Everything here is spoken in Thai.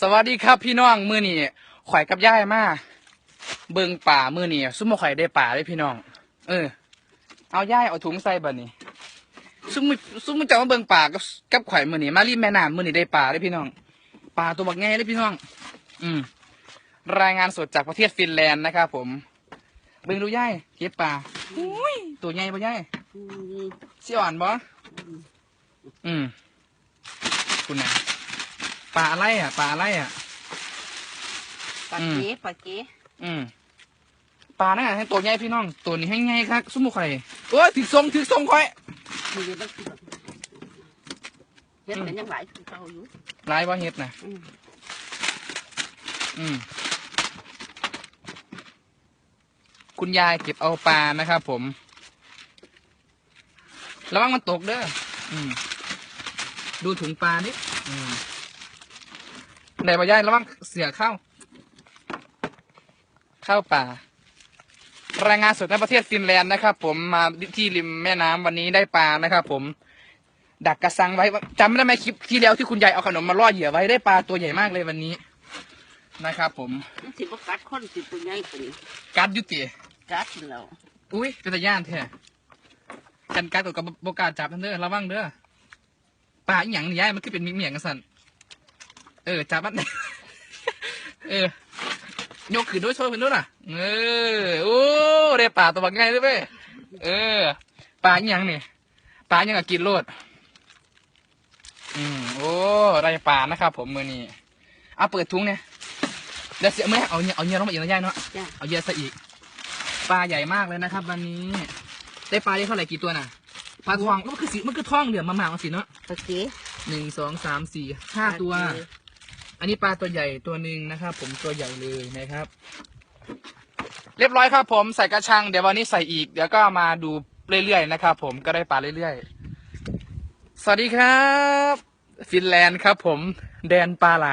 สวัสดีครับพี่น้องมือนี่ข่อยกับย่ายมาเบิงป่ามือนี่ซุ่มบ่ข่อยได้ป่าเลยพี่น้อง เออ เอาย่ายเอาถุงใส่บัดนี้ซุ่มมือซุ่มมือจะมาเบิงป่ากับกับข่อยมือนี่มารีบแม่น้ำมือนี่ได้ป่าเลยพี่น้องป่าตัวบักแง่เลยพี่น้อง อืม รายงานสดจากประเทศฟินแลนด์นะครับผม เบิงดูย่ายเก็บป่าอุ้ยตัวใหญ่ปะย่ายสิอ่อนบ่อืมคุณนะ ป่าอะไรอะ ป่าอะไรอะ ปากเก๋ปากเก๋อืมปลาน่ะให้ตัวใหญ่พี่น้อง ตัวนี้ให้ใหญ่ครับสมุกไข่โอ้ยถือทรงถือทรงค่อยมีอยู่ตั้งเฮ็ดเป็นยังหลายคือเก่าอยู่ลายว่าเฮ็ดนะอืมอืมคุณยายเก็บเอาปลานะครับผม ระวังมันตกเด้ออืมดูถุงปลานิดอืม ไหนบ่ยายระวังเสือเข้า เข้าป่า รายงานสดในประเทศฟินแลนด์นะครับ ผมมาที่ริมแม่น้ำวันนี้ได้ปลานะครับ ผม ดักกระสังไว้จำไม่ได้ไหมคลิปที่แล้วที่คุณยายเอาขนมมาล่อเหยื่อไว้ได้ปลาตัวใหญ่มากเลยวันนี้นะครับ ผมมันสิบ่กัดคนสิตัวใหญ่กว่านี้กัดอยุติกัดแล้วอุ้ยเป็นตาย่านแท้กันกัดตัวกับโบกล้าจับนั่นเด้อระวังเด้อปลาอีหยังนี่ยายมันคือเป็นมิเมียงกันสัน เออจับมันเออยกขึ้นด้วยโชว์ขึ้นด้วยน่ะ เออโอ้ได้ปลาตัวบักไงด้วยเว้ยเออปลาอีหยังนี่ปลาอีหยังกับกินโลดอืมโอ้ได้ปลานะครับ ผมมือนี้เอาเปิดถุงเนี่ยเดี๋ยวเสียเมื่อเอาเนี่ยเอาเนี่ยลงมาอีกนะยายเนาะจ้ะ เอาเยอะซะอีกปลาใหญ่มากเลยนะครับ วันนี้ ได้ปลาได้เท่าไหร่กี่ตัวน่ะปลาทองมันคือสีมันคือท่องเหลืองมาหมากๆสิเนาะปากเก๋หนึ่งสองสามสี่ห้าตัว อันนี้ปลาตัวใหญ่ตัวหนึ่งนะครับ ผมตัวใหญ่เลยนะครับ เรียบร้อยครับผมใส่กระชังเดี๋ยววันนี้ใส่อีกเดี๋ยวก็มาดูเรื่อยๆนะครับ ผมก็ได้ปลาเรื่อยๆ สวัสดีครับ ฟินแลนด์ครับ ผมแดนปลาไหล